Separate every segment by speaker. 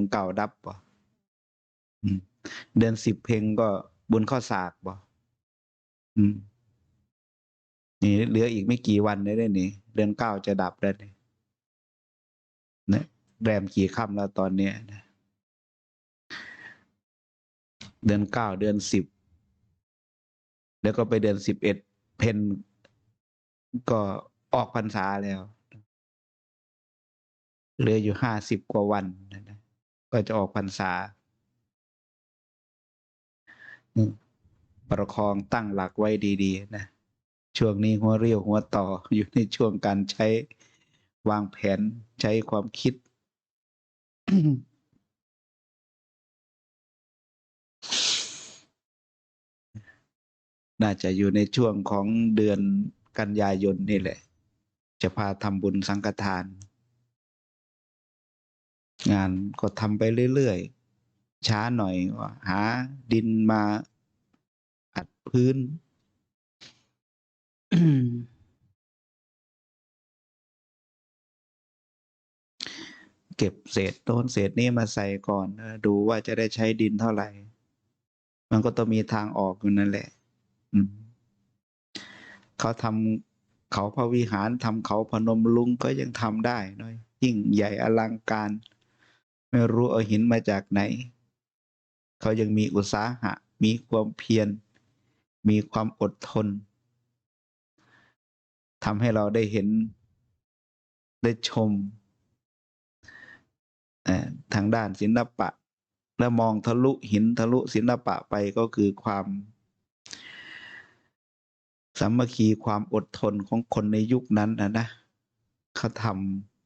Speaker 1: นเก่าดับบ่เดือนสิบเพลงก็บุญข้อสากบ่นี่เหลืออีกไม่กี่วันเลยได้นี่ เดือนเก้าจะดับแล้วนี่นะแรมกี่ค่ำแล้วตอนเนี้ยนะเดือนเก้าเดือนสิบแล้วก็ไปเดือนสิบเอ็ดเพนก็ออกพรรษาแล้วเหลืออยู่ห้าสิบกว่าวันนะ นะก็จะออกพรรษาอืมประคองตั้งหลักไว้ดีๆนะช่วงนี้หัวเรียวหัวต่ออยู่ในช่วงการใช้วางแผนใช้ความคิด น่าจะอยู่ในช่วงของเดือนกันยายนนี่แหละ จะพาทำบุญสังฆทาน งานก็ทำไปเรื่อยๆ ช้าหน่อยว่าหาดินมาอัดพื้น เก็บเศษโน้นเศษนี้มาใส่ก่อน ดูว่าจะได้ใช้ดินเท่าไหร่ มันก็ต้องมีทางออกอยู่นั่นแหละเขาทำเขาพระวิหารทำเขาพนมลุงก็ยังทำได้น้อยยิ่งใหญ่อลังการ ไม่รู้เอาหินมาจากไหน เขายังมีอุตสาหะ มีความเพียร มีความอดทนทำให้เราได้เห็นได้ชมทางด้านศิลปะ และมองทะลุหินทะลุศิลปะไปก็คือความสามัคคีความอดทนของคนในยุคนั้นนะนะเขาท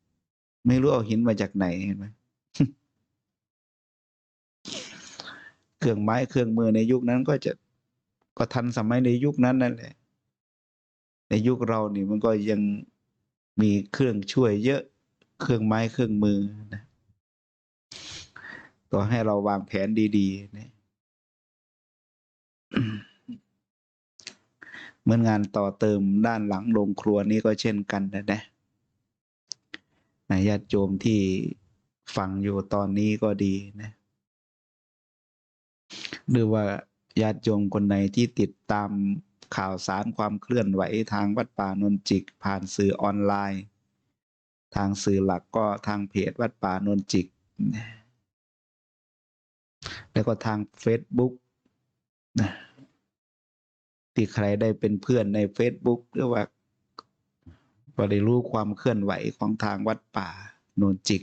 Speaker 1: ำไม่รู้เอาหินมาจากไหนเห็นไหม เครื่องไม้เครื่องมือในยุคนั้นก็จะก็ทันสมัยในยุคนั้นนั่นแหละ ในยุคเรานี่มันก็ยังมีเครื่องช่วยเยอะเครื่องไม้เครื่องมือนะก็ให้เราวางแผนดีๆนะเหมือนงานต่อเติมด้านหลังโรงครัวนี้ก็เช่นกันนะนะนะญาติโยมที่ฟังอยู่ตอนนี้ก็ดีนะ หรือว่าญาติโยมคนไหนที่ติดตามข่าวสารความเคลื่อนไหวทางวัดป่านนจิก ผ่านสื่อออนไลน์ ทางสื่อหลักก็ทางเพจวัดป่านนจิก แล้วก็ทาง Facebook นะที่ใครได้เป็นเพื่อนใน Facebook หรือว่าก็ได้รู้ความเคลื่อนไหวของทางวัดป่านนจิก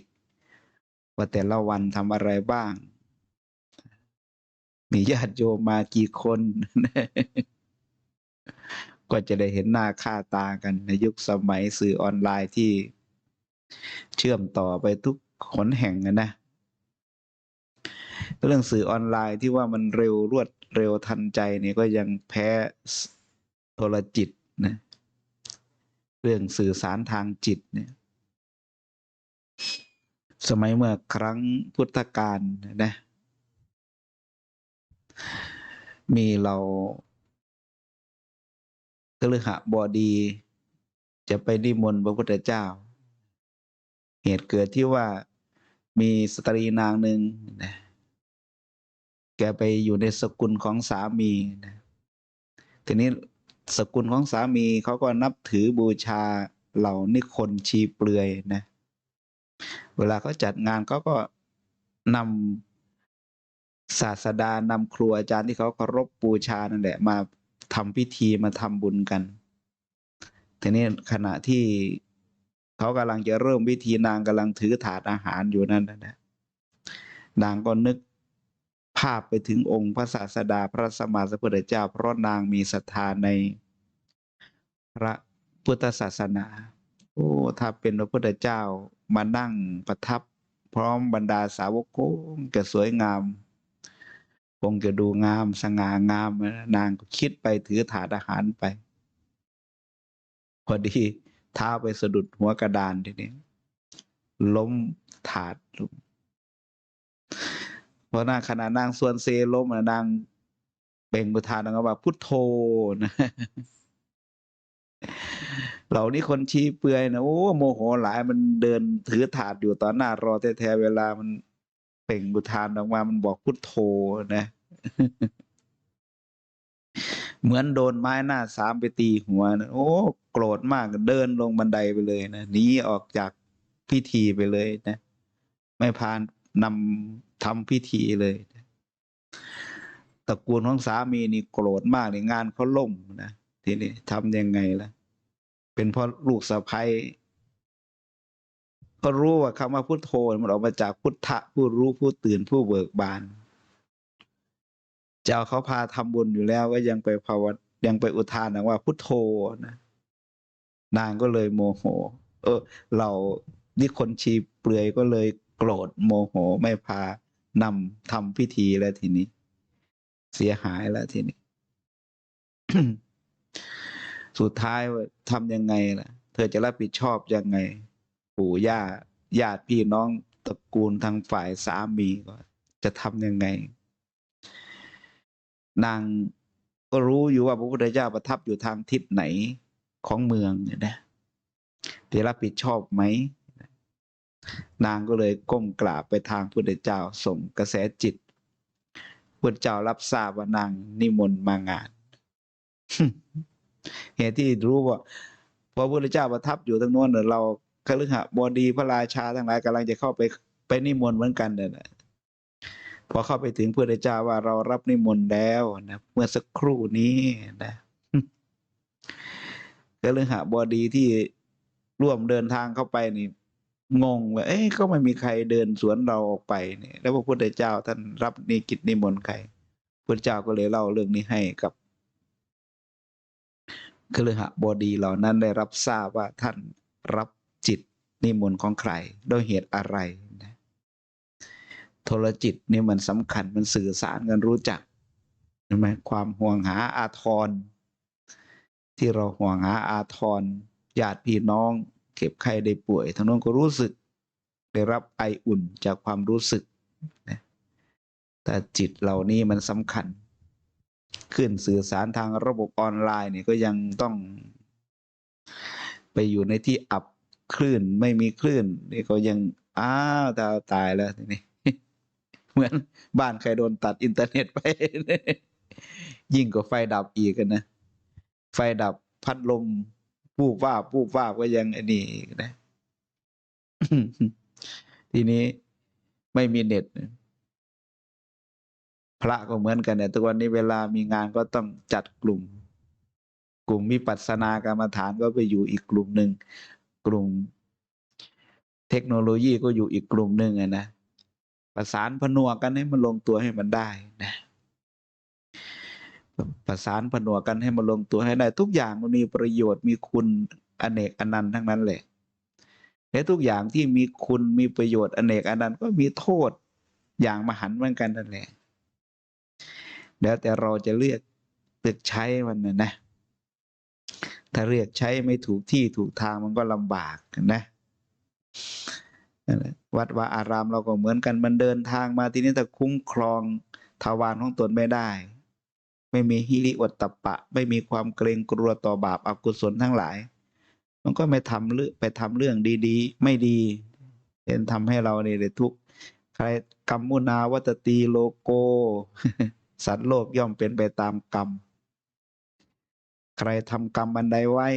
Speaker 1: ว่าแต่ละวันทำอะไรบ้าง มีญาติโยมมากี่คนก็จะได้เห็นหน้าค่าตากันในยุคสมัยสื่อออนไลน์ที่เชื่อมต่อไปทุกขนแห่งอะนะ เรื่องสื่อออนไลน์ที่ว่ามันเร็วรวดเร็วทันใจเนี่ยก็ยังแพ้โทรจิตนะเรื่องสื่อสารทางจิตเนี่ย สมัยเมื่อครั้งพุทธกาลนะ มีเรากฤหบดี จะไปนิมนต์พระพุทธเจ้า เหตุเกิดที่ว่ามีสตรีนางหนึ่งนะแกไปอยู่ในสกุลของสามีนะทีนี้สกุลของสามีเขาก็นับถือบูชาเหล่านิคนชีเปลือยนะ เวลาเขาจัดงานเขาก็นำ ศาสดานำครูอาจารย์ที่เขาเคารพบูชานั่นแหละมาทำพิธีมาทำบุญกันทีนี้ขณะที่เขากำลังจะเริ่มพิธีนางกำลังถือถาดอาหารอยู่นั่นนะนางก็นึกภาพไปถึงองค์พระศาสดาพระสมมาสัมพุทธเจ้า เพราะนางมีศรัทธาในพระพุทธศาสนา โอ้ ถ้าเป็นพระพุทธเจ้ามานั่งประทับ พร้อมบรรดาสาวกคงจะสวยงาม คงจะดูงามสง่างามนางก็คิดไปถือถาดอาหารไป พอดีเท้าไปสะดุดหัวกระดานทีนี้ล้มถาดลงพอหน้าขณะนางส่วนเซล้มนางเบ่งประธานนางก็ว่าพุทโธนะเหล่านี้คนชี้เปลือยนะโอ้โมโหหลายมันเดินถือถาดอยู่ต่อหน้ารอแท้ๆเวลามัน เปล่งบุทานออกมามันบอกพุทโธนะ เหมือนโดนไม้หน้าสามไปตีหัวนะโอ้ โกรธมากเดินลงบันไดไปเลยนะหนีออกจากพิธีไปเลยนะ ไม่พานนำทำพิธีเลยนะตระกูลของสามีนี่โกรธมากในงานเขาล่มนะทีนี้ทำยังไงล่ะ เป็นเพราะลูกสะใภ้ ก็รู้ว่าคำว่าพุทโธมันออกมาจากพุทธะผู้รู้ผู้ตื่นผู้เบิกบานจะเอาเขาพาทำบุญอยู่แล้ว ก็ยังไปภาวะยังไปอุทานว่าพุทโธนะนางก็เลยโมโห เออ เรานี่คนชีเปลือยก็เลยโกรธโมโหไม่พานำทำพิธีแล้วทีนี้ เสียหายแล้วทีนี้ สุดท้ายว่าทำยังไงล่ะ เธอจะรับผิดชอบยังไง ปู่ย่าญาติพี่น้องตระกูลทางฝ่ายสามีก็จะทำยังไง นางก็รู้อยู่ว่าพระพุทธเจ้าประทับอยู่ทางทิศไหนของเมืองเนี่ยนะจะรับผิดชอบไหม นางก็เลยก้มกราบไปทางพุทธเจ้าส่งกระแสจิตพุทธเจ้ารับทราบว่านางนิมนต์มางาน เหตุที่รู้ว่าพระพุทธเจ้าประทับอยู่ตรงโน้นเนี่ยเรา คฤหบดีพระราชาทั้งหลายกำลังจะเข้าไปไปนิมนต์เหมือนกันเนี่ยนะพอเข้าไปถึงพระพุทธเจ้าว่าเรารับนิมนต์แล้วนะเมื่อสักครู่นี้นะคฤหบดีที่ร่วมเดินทางเข้าไปนี่งงว่าเอ๊ะก็ไม่มีใครเดินสวนเราออกไปเนี่ยแล้วพระพุทธเจ้าท่านรับนิกิจนิมนต์ใครพระเจ้าก็เลยเล่าเรื่องนี้ให้กับคฤหบดีเหล่านั้นได้รับทราบว่าท่านรับ จิตนิมนต์ของใครโดยเหตุอะไรนะโทรจิตนี่มันสำคัญมันสื่อสารกันรู้จักใช่ไหมความห่วงหาอาทร ที่เราห่วงหาอาทรญาติพี่น้อง เก็บไข้ได้ป่วยทั้งนั้นก็รู้สึก ได้รับไออุ่นจากความรู้สึกนะแต่จิตเหล่านี้มันสำคัญ ขึ้นสื่อสารทางระบบออนไลน์เนี่ยก็ยังต้อง ไปอยู่ในที่อับ คลื่นไม่มีคลื่น นี่ก็ยังอ้าวตายตายแล้วทีนี้เหมือนบ้านใครโดนตัดอินเทอร์เน็ตไป ยิ่งกว่าไฟดับอีกกันนะ ไฟดับพัดลมปูบว่าปูบว่าก็ยังไอ้นี่อีกนะ ทีนี้ไม่มีเน็ตพระก็เหมือนกันเนี่ยทุกวันนี้เวลามีงานก็ต้องจัดกลุ่ม กลุ่มวิปัสสนากรรมฐานก็ไปอยู่อีกกลุ่มหนึ่ง กลุ่ม เทคโนโลยีก็อยู่อีกกลุ่มหนึ่งอะนะประสานผนวกกันให้มันลงตัวให้มันได้นะประสานผนวกกันให้มันลงตัวให้ได้ ทุกอย่างมันมีประโยชน์มีคุณอเนกอนันต์ทั้งนั้นแหละและทุกอย่างที่มีคุณมีประโยชน์อเนกอนันต์ก็มีโทษอย่างมหันต์เหมือนกันนั่นแหละแล้วแต่เราจะเลือกเลือกใช้มันนะนะ ถ้าเรียกใช้ไม่ถูกที่ถูกทางมันก็ลำบากนะวัดวาอารามเราก็เหมือนกันมันเดินทางมาที่นี้ถ้าคุ้มครองทวารของตนไม่ได้ ไม่มีฮิริโอตตปปะ ไม่มีความเกรงกลัวต่อบาปอกุศลทั้งหลาย มันก็ไม่ทำเรื่องไปทำเรื่องดีๆ ไม่ดีเป็นทำให้เราเนี่ยทุกข์ใครกรรมมุนาวัตตีโลโก สัตว์โลกย่อมเป็นไปตามกรรม ใครทำกรรมบันใดไว้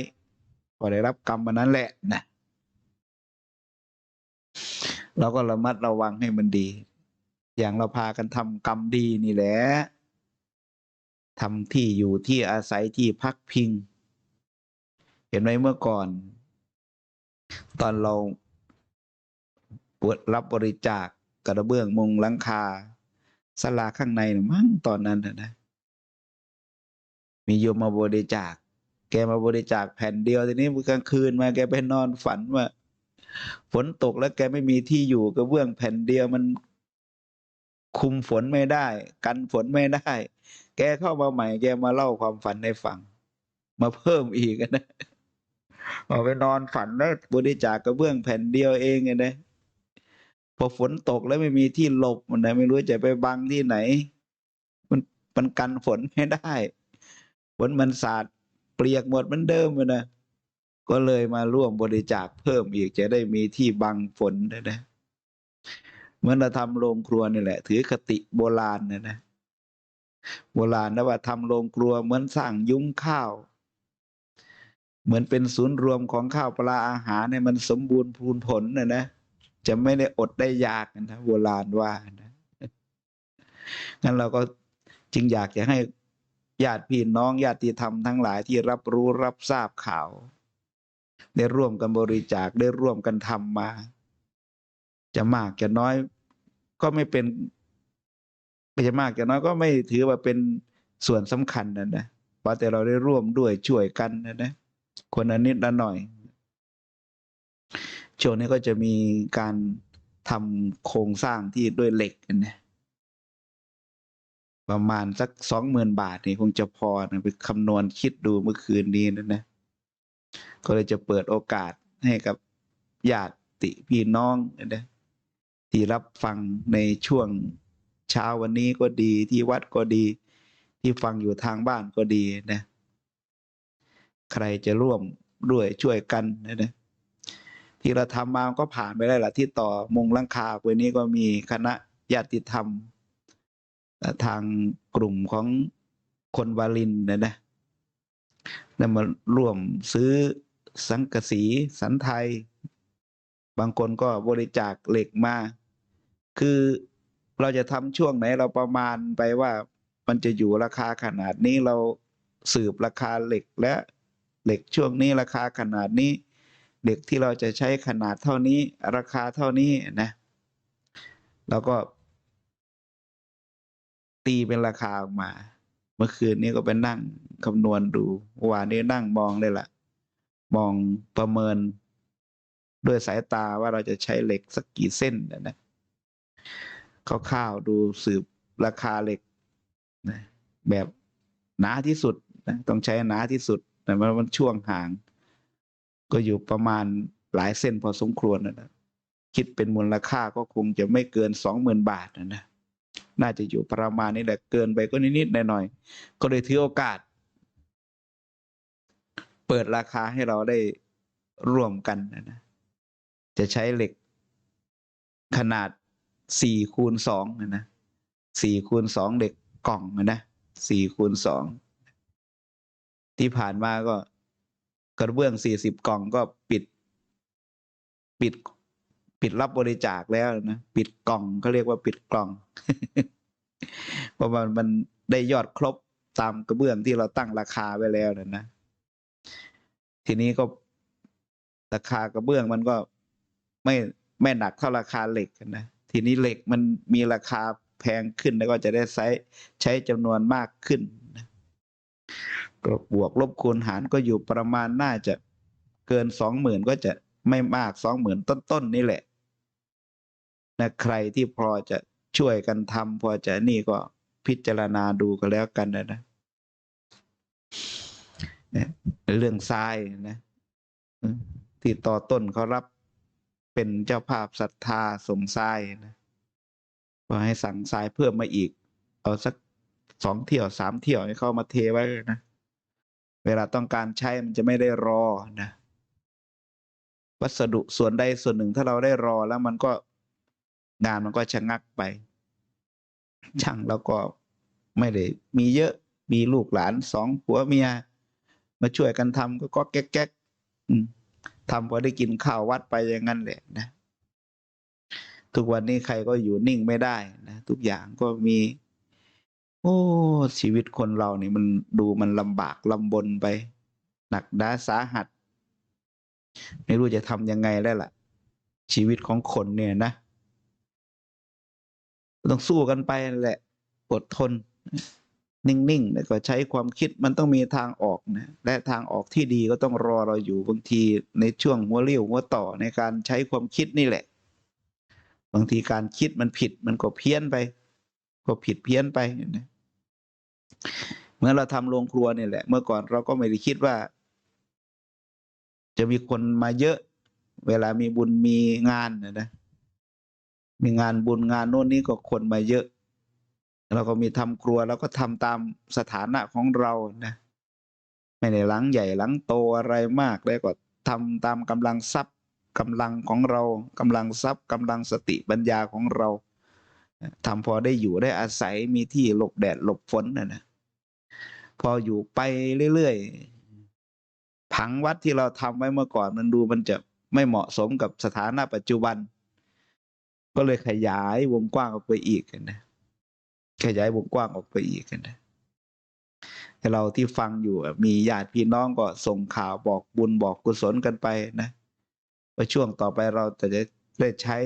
Speaker 1: ก็ได้รับกรรมบันนั้นแหละนะเราก็ระมัดระวังให้มันดี อย่างเราพากันทำกรรมดีนี่แหละทำที่อยู่ที่อาศัยที่พักพิง เห็นไหมเมื่อก่อน ตอนเราปวดรับบริจาคกระเบื้องมุงหลังคาสลาข้างในนะมั้งตอนนั้นนะนะ มีโยมมาบริจาค แกมาบริจาคแผ่นเดียวทีนี้กลางคืนมาแกไปนอนฝันว่า ฝนตกแล้วแกไม่มีที่อยู่กระเบื้องแผ่นเดียวมันคุมฝนไม่ได้ กันฝนไม่ได้ แกเข้ามาใหม่ แกมาเล่าความฝันให้ฟัง มาเพิ่มอีกนะเอาไปนอนฝันแล้วบริจาคกระเบื้องแผ่นเดียวเองไงนะพอฝนตกแล้วไม่มีที่หลบมันนะไม่รู้จะไปบังที่ไหน มันมันกันฝนไม่ได้ ฝนมันสาดเปียกหมดเหมันเดิมเลยนะก็เลยมาร่วมบริจาคเพิ่มอีกจะได้มีที่บังฝนได้นะเหมือนเราทำโรงครัวนี่แหละ ถือคติโบราณนะนะโบราณนะว่าทำโรงครัวเหมือนสร้างยุ้งข้าว เหมือนเป็นศูนย์รวมของข้าวปลาอาหารเนี่ยมันสมบูรณ์พูนผลนะนะจะไม่ได้อดได้ยากนะโบราณว่านะงั้นเราก็จึงอยากจะให้ ญาติพี่น้องญาติธรรมทั้งหลายที่รับรู้รับทราบข่าว ได้ร่วมกันบริจาคได้ร่วมกันทำมา จะมากจะน้อยก็ไม่เป็นไม่จะมากจะน้อยก็ไม่ถือว่าเป็นส่วนสำคัญนะนะเพราแต่เราได้ร่วมด้วยช่วยกันนะนะคนละนิดละหน่อยช่วงนี้ก็จะมีการทำโครงสร้างที่ด้วยเหล็กนะ ประมาณสักสองหมื่นบาทนี่คงจะพอนะไปคำนวณคิดดูเมื่อคืนนี้นะนะ ก็เลยจะเปิดโอกาสให้กับญาติพี่น้องนะที่รับฟังในช่วงเช้าวันนี้ก็ดีที่วัดก็ดี ที่ฟังอยู่ทางบ้านก็ดีนะ ใครจะร่วมด้วยช่วยกันนะนะที่เราทำมาก็ผ่านไปได้ละที่ต่อมุงลังคาวันนี้ก็มีคณะญาติธรรม ทางกลุ่มของคนวาลินนะนะแล้วมาร่วมซื้อสังกะสีสันไทย บางคนก็บริจาคเหล็กมา คือเราจะทำช่วงไหนเราประมาณไปว่ามันจะอยู่ราคาขนาดนี้เราสืบราคาเหล็กและเหล็กช่วงนี้ราคาขนาดนี้เหล็กที่เราจะใช้ขนาดเท่านี้ราคาเท่านี้นะแล้วก็ ตีเป็นราคาออกมา เมื่อคืนนี้ก็ไปนั่งคำนวณดูวานนี้นั่งมองเลยล่ะ มองประเมินด้วยสายตาว่าเราจะใช้เหล็กสักกี่เส้นนะนะคร่าวๆดูสืบราคาเหล็กนะแบบหนาที่สุดนะต้องใช้หนาที่สุดแต่มันมันช่วงห่าง ก็อยู่ประมาณหลายเส้นพอสมควรนะนะคิดเป็นมูลค่าก็คงจะไม่เกินสองหมื่นบาทนะนะ น่าจะอยู่ประมาณนี้แหละเกินไปก็นิดๆหน่อยๆก็เลยถือโอกาส เปิดราคาให้เราได้ร่วมกันนะนะจะใช้เหล็กขนาดสี่คูณสองนะนะสี่คูณสองเหล็กกล่องนะนะสี่คูณสองที่ผ่านมาก็กระเบื้องสี่สิบกล่องก็ปิด ปิด ปิดรับบริจาคแล้วนะปิดกล่องเขาเรียกว่าปิดกล่องเพราะมันมันได้ยอดครบตามกระเบื้องที่เราตั้งราคาไว้แล้วนะนะ ทีนี้ก็ราคากระเบื้องมันก็ไม่ไม่หนักเท่าราคาเหล็กนะทีนี้เหล็กมันมีราคาแพงขึ้นแล้วก็จะได้ใช้ใช้จำนวนมากขึ้นนะก็บวกลบคูณหารก็อยู่ประมาณน่าจะเกินสองหมื่นก็จะไม่มากสองหมื่นต้นๆนี่แหละ นะใครที่พอจะช่วยกันทำพอจะนี่ก็พิจารณาดูก็แล้วกันนะนะเนี่ยเรื่องทรายนะที่ต่อต้นเขารับเป็นเจ้าภาพศรัทธาส่งทรายนะก็ให้สั่งทรายเพิ่มมาอีก เอาสักสองเที่ยวสามเที่ยวให้เข้ามาเทไว้นะ เวลาต้องการใช้มันจะไม่ได้รอนะ วัสดุส่วนใดส่วนหนึ่งถ้าเราได้รอแล้วมันก็ งานมันก็ชะงักไป ช่างแล้วก็ไม่ได้มีเยอะมีลูกหลานสองผัวเมีย มาช่วยกันทำก็ก็แก๊กแก๊กทำพอได้กินข้าววัดไปอย่างนั้นแหละนะ ทุกวันนี้ใครก็อยู่นิ่งไม่ได้นะทุกอย่างก็มี โอ้ ชีวิตคนเรานี่มันดูมันลำบากลำบนไป หนักด้าสาหัส ไม่รู้จะทำยังไงแล้วล่ะ ชีวิตของคนเนี่ยนะ ต้องสู้กันไปแหละอดทน นิ่งๆแล้วก็ใช้ความคิดมันต้องมีทางออกนะและทางออกที่ดีก็ต้องรอเราอยู่บางทีในช่วงหัวเรี่ยวหัวต่อในการใช้ความคิดนี่แหละ บางทีการคิดมันผิดมันก็เพี้ยนไป ก็ผิดเพี้ยนไปนะเมื่อเราทำโรงครัวนี่แหละ เมื่อก่อนเราก็ไม่ได้คิดว่า จะมีคนมาเยอะ เวลามีบุญมีงานนะนะ มีงานบุญงานโน่นนี่ก็คนมาเยอะ เราก็มีทำครัวแล้วก็ทำตามสถานะของเรานะไม่ได้หลังใหญ่หลังโตอะไรมากแล้วก็ทำตามกำลังทรัพย์กำลังของเรากำลังทรัพย์กำลังสติปัญญาของเราทำพอได้อยู่ได้อาศัยมีที่หลบแดดหลบฝนนะนะพออยู่ไปเรื่อยๆผังวัดที่เราทำไว้เมื่อก่อนมันดูมันจะไม่เหมาะสมกับสถานะปัจจุบัน ก็เลยขยายวงกว้างออกไปอีกนะ ขยายวงกว้างออกไปอีกนะให้เราที่ฟังอยู่มีญาติพี่น้องก็ส่งข่าวบอกบุญบอกกุศลกันไปนะว่าช่วงต่อไปเราจะได้ใช้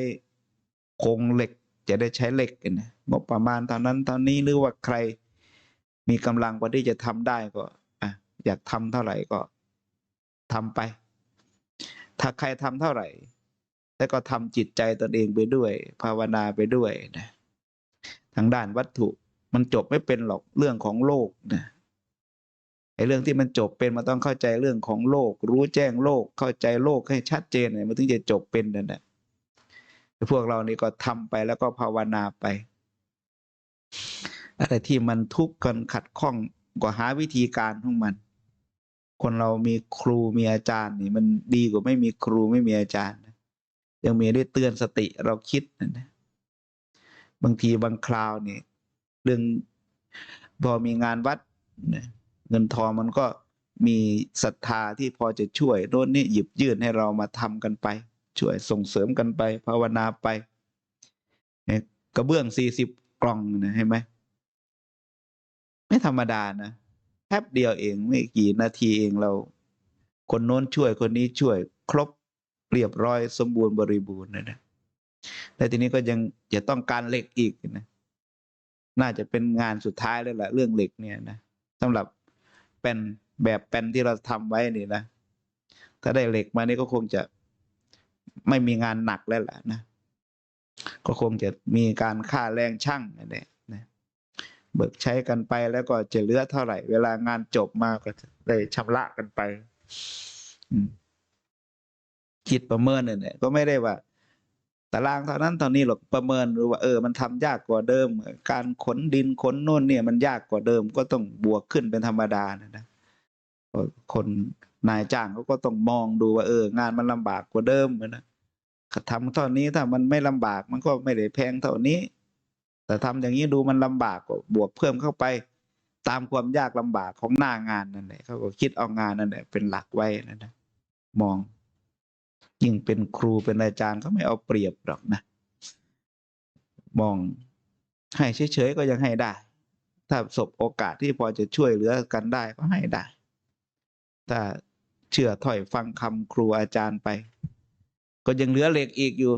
Speaker 1: โครงเหล็ก จะได้ใช้เหล็กกันนะงบประมาณเท่านั้นเท่านี้หรือว่าใคร มีกำลังพอที่จะทำได้ก็อะอยากทำเท่าไหร่ก็ทำไป ถ้าใครทำเท่าไหร่ แล้วก็ทำจิตใจตนเองไปด้วย ภาวนาไปด้วยนะทางด้านวัตถุมันจบไม่เป็นหรอกเรื่องของโลกนะไอ้เรื่องที่มันจบเป็นมันต้องเข้าใจเรื่องของโลก รู้แจ้งโลกเข้าใจโลกให้ชัดเจนเนี่ยมันถึงจะจบเป็นนั่นแหละพวกเรานี่ก็ทำไปแล้วก็ภาวนาไปอะไรที่มันทุกข์กันขัดข้องก็หาวิธีการของมัน คนเรามีครูมีอาจารย์นี่มันดีกว่าไม่มีครูไม่มีอาจารย์นะ ยังมีได้เตือนสติเราคิดนะนะบางทีบางคราวนี่เรื่องพอมีงานวัดเงินทองมันก็มีศรัทธาที่พอจะช่วยโน่นนี่หยิบยื่นให้เรามาทำกันไป ช่วยส่งเสริมกันไป ภาวนาไปกระเบื้องสี่สิบกล่องนะเห็นไหมไม่ธรรมดานะแป๊บเดียวเองไม่กี่นาทีเองเรา คนโน้นช่วยคนนี้ช่วย ครบ เรียบร้อยสมบูรณ์บริบูรณ์นะนะแต่ทีนี้ก็ยังจะต้องการเหล็กอีกนะน่าจะเป็นงานสุดท้ายเลยแหละเรื่องเหล็กเนี่ยนะสำหรับเป็นแบบเป็นที่เราทำไว้นี่นะถ้าได้เหล็กมานี่ก็คงจะไม่มีงานหนักแล้วแหละนะก็คงจะมีการค่าแรงช่างนั่นแหละนะเบิกใช้กันไปแล้วก็จะเหลือเท่าไหร่ เวลางานจบมาก็ได้ชำระกันไป อืม คิดประเมินเนี่ยก็ไม่ได้ว่า ตารางเท่านั้นเท่านี้หรอกประเมินดูว่าเออมันทำยากกว่าเดิม การขนดินขนโน่นเนี่ยมันยากกว่าเดิมก็ต้องบวกขึ้นเป็นธรรมดานะนะคนนายจ้างเขาก็ต้องมองดูว่าเออ งานมันลำบากกว่าเดิมนะทำเท่านี้ถ้ามันไม่ลำบากมันก็ไม่ได้แพงเท่านี้ แต่ทำอย่างนี้ดูมันลำบากก็บวกเพิ่มเข้าไป ตามความยากลำบากของหน้างานนั่นแหละเขาก็คิดเอางานนั่นแหละเป็นหลักไว้นะนะมอง ยิ่งเป็นครูเป็นอาจารย์เขาไม่เอาเปรียบหรอกนะ มองให้เฉยๆก็ยังให้ได้ ถ้าสบโอกาสที่พอจะช่วยเหลือกันได้ก็ให้ได้ ถ้าเชื่อถ้อยฟังคำครูอาจารย์ไป ก็ยังเหลือเหล็กอีกอยู่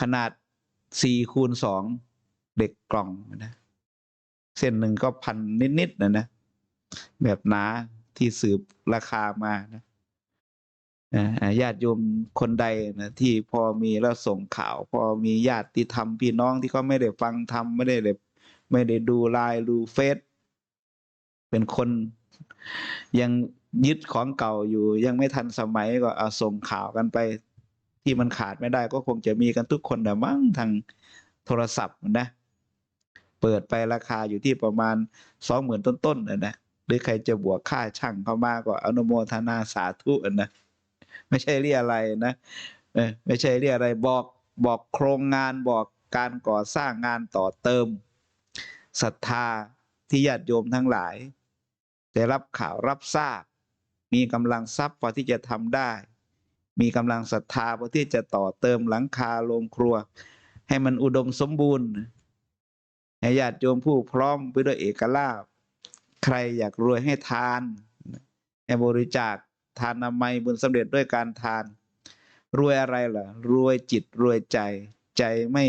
Speaker 1: ขนาดสี่คูณสองเหล็กกล่องนะเส้นหนึ่งก็พันนิดๆนะนะแบบหนาที่สืบราคามานะ ญาติโยมคนใดนะที่พอมีแล้วส่งข่าว พอมีญาติธรรมพี่น้องที่เขาไม่ได้ฟังธรรมไม่ได้เลยไม่ได้ดูไลน์ดูเฟซเป็นคนยังยึดของเก่าอยู่ ยังไม่ทันสมัยก็เอาส่งข่าวกันไป ที่มันขาดไม่ได้ก็คงจะมีกันทุกคนแต่มั้งทางโทรศัพท์นะ เปิดไปราคาอยู่ที่ประมาณสองหมื่นต้นๆนะนะหรือใครจะบวกค่าช่างเข้ามาก็อนุโมทนาสาธุนะ ไม่ใช่เรียอะไรนะเออไม่ใช่เรียอะไรบอกบอกโครงงานบอกการก่อสร้างงานต่อเติมศรัทธาที่ญาติโยมทั้งหลายได้รับข่าวรับทราบ มีกำลังทรัพย์พอที่จะทำได้ มีกำลังศรัทธาพอที่จะต่อเติมหลังคาโรงครัว ให้มันอุดมสมบูรณ์ให้ญาติโยมผู้พร้อมไปด้วยเอกลาภใครอยากรวยให้ทานให้บริจาค ทานนามัยบุญสำเร็จด้วยการทาน รวยอะไรล่ะ รวยจิตรวยใจ ใจไม่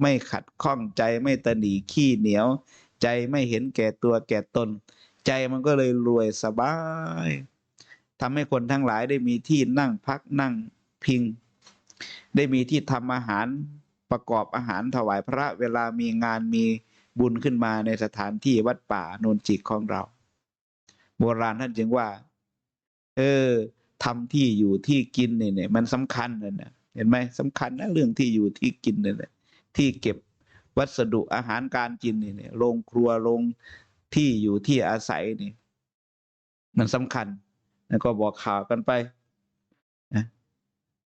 Speaker 1: ไม่ขัดข้องใจไม่ตนีขี้เหนียว ใจไม่เห็นแก่ตัวแก่ตน ใจมันก็เลยรวยสบายทำให้คนทั้งหลายได้มีที่นั่งพักนั่งพิง ได้มีที่ทำอาหารประกอบอาหารถวายพระเวลามีงานมีบุญขึ้นมาในสถานที่วัดป่าโนนจิกของเรา โบราณท่านจึงว่า เออทำที่อยู่ที่กินเนี่ยเนี่ยมันสำคัญเลยนะเห็นไหมสำคัญนะเรื่องที่อยู่ที่กินเนี่ยที่เก็บวัสดุอาหารการกินเนี่ยโรงครัวโรงที่อยู่ที่อาศัยนี่ มันสำคัญแล้วก็บอกข่าวกันไปนะ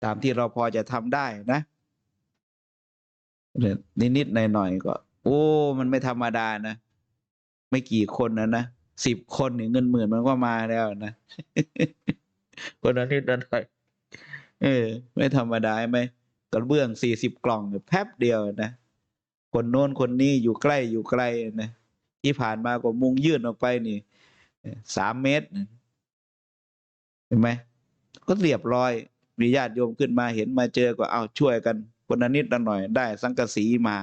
Speaker 1: ตามที่เราพอจะทำได้นะนิดๆหน่อยๆก็ โอ้ มันไม่ธรรมดานะ ไม่กี่คนนะนะ สิบคนเนี่ยเงินหมื่นมันก็มาแล้วนะคนละนิดละหน่อยเออ ไม่ธรรมดาไหมกระเบื้องสี่สิบกล่องแป๊บเดียวนะคนโน้นคนนี้อยู่ใกล้อยู่ไกลนะที่ผ่านมาก็มุงยื่นออกไปนี่สามเมตรเห็นไหมก็เรียบร้อยมีญาติโยมขึ้นมาเห็นมาเจอก็เอาช่วยกันคนละนิดละหน่อยได้สังกะสีมา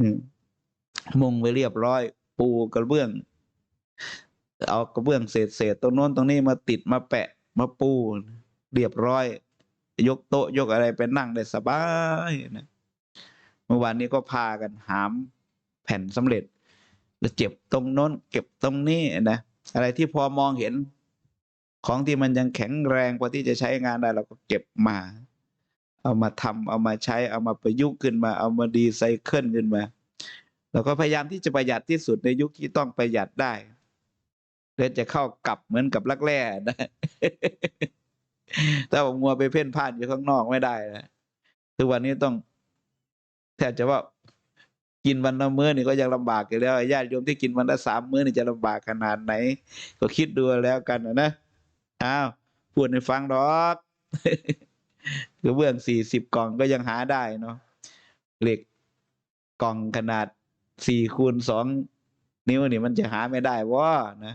Speaker 1: มมุงไปเรียบร้อย ปูกระเบื้อง เอากระเบื้องเศษเศษๆตรงโน้นตรงนี้มาติดมาแปะมาปูเรียบร้อย ยกโต๊ะยกอะไรไปนั่งได้สบายนะเมื่อวานนี้ก็พากันหามแผ่นสำเร็จ แล้วเจ็บตรงโน้น เก็บตรงนี้นะอะไรที่พอมองเห็น ของที่มันยังแข็งแรงพอที่จะใช้งานได้เราก็เก็บมา เอามาทำเอามาใช้ เอามาประยุกต์ขึ้นมา เอามาดีไซเคิลขึ้นมาเราก็พยายามที่จะประหยัดที่สุดในยุคที่ต้องประหยัดได้ เพื่อจะเข้ากลับเหมือนกับลักแร่นะถ้าผมมัวไปเพ่นพ่านอยู่ข้างนอกไม่ได้นะทุกวันนี้ต้องแทบจะว่ากินวันละมื้อนี่ก็ยังลำบากอยู่แล้วญาติโยมที่กินวันละสามมื้อนี่จะลำบากขนาดไหน ก็คิดดูแล้วกันนะอ้าวพูดให้ฟังดอกคือเบื้องสี่สิบกล่องก็ยังหาได้เนาะเหล็กกล่องขนาดสี่คูณสองนิ้วนี่มันจะหาไม่ได้วะนะ